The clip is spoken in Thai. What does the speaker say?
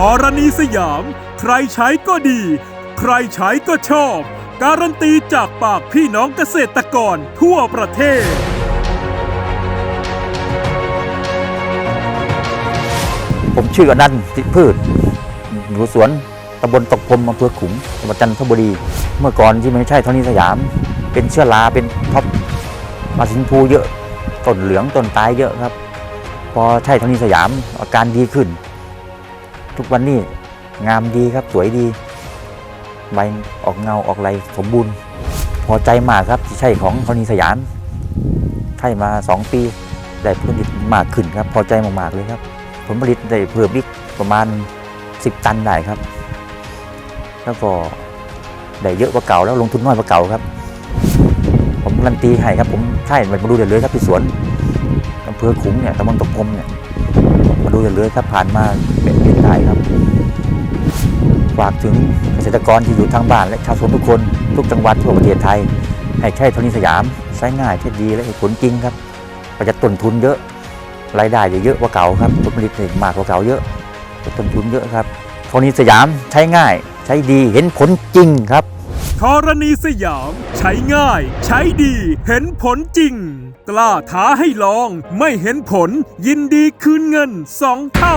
ธรณีสยาม ใครใช้ก็ดี ใครใช้ก็ชอบ การันตีจากปากพี่น้องเกษตรกรทั่วประเทศ ผมชื่ออนันต์ติพืชอยู่สวนตำบลตกพรมอำเภอขุงจังหวัดจันทบุรี เมื่อก่อนที่ไม่ใช่เท่านี้สยาม เป็นเชื้อราเป็นท็อปมาสินพูเยอะต้นเหลืองต้นตายเยอะครับ พอใช่เท่านี้สยามอาการดีขึ้น ทุกวันนี้งามดีครับสวยดี ใบออกเงาออกไรสมบูรณ์ พอใจมากครับที่ใช่ของเท่านี้สยามใช่มาสองปีได้ผลผลิตมากขึ้นครับ พอใจมากๆเลยครับ ผลผลิตได้เพิ่มอีกประมาณ 10 ตันได้ครับ แล้วก็ได้เยอะกว่าเก่าแล้วลงทุนน้อยกว่าเก่าครับ ผมรันตีให้ครับผมใช่มาดูเดี๋ยวเลยครับที่สวนอำเภอขุงเนี่ยตำบลตกพรมเนี่ย มาดูเดี๋ยวเลยครับผ่านมาเป็นเดือนได้ครับ ฝากถึงเกษตรกรที่อยู่ทางบ้านและชาวสวนทุกคนทุกจังหวัดทั่วประเทศไทย ให้ใช้ธรณีสยามใช้ง่ายใช้ดีและเห็นผลจริงครับประหยัดต้นทุนเยอะรายได้จะเยอะกว่าเก่าครับผลผลิตมากกว่าเก่าเยอะต้นทุนเยอะครับโทนี้สยามใช้ง่าย ใช้ดีเห็นผลจริงครับธรณีสยาม ใช้ง่าย ใช้ดี เห็นผลจริง กล้าท้าให้ลอง ไม่เห็นผล ยินดีคืนเงินสองเท่า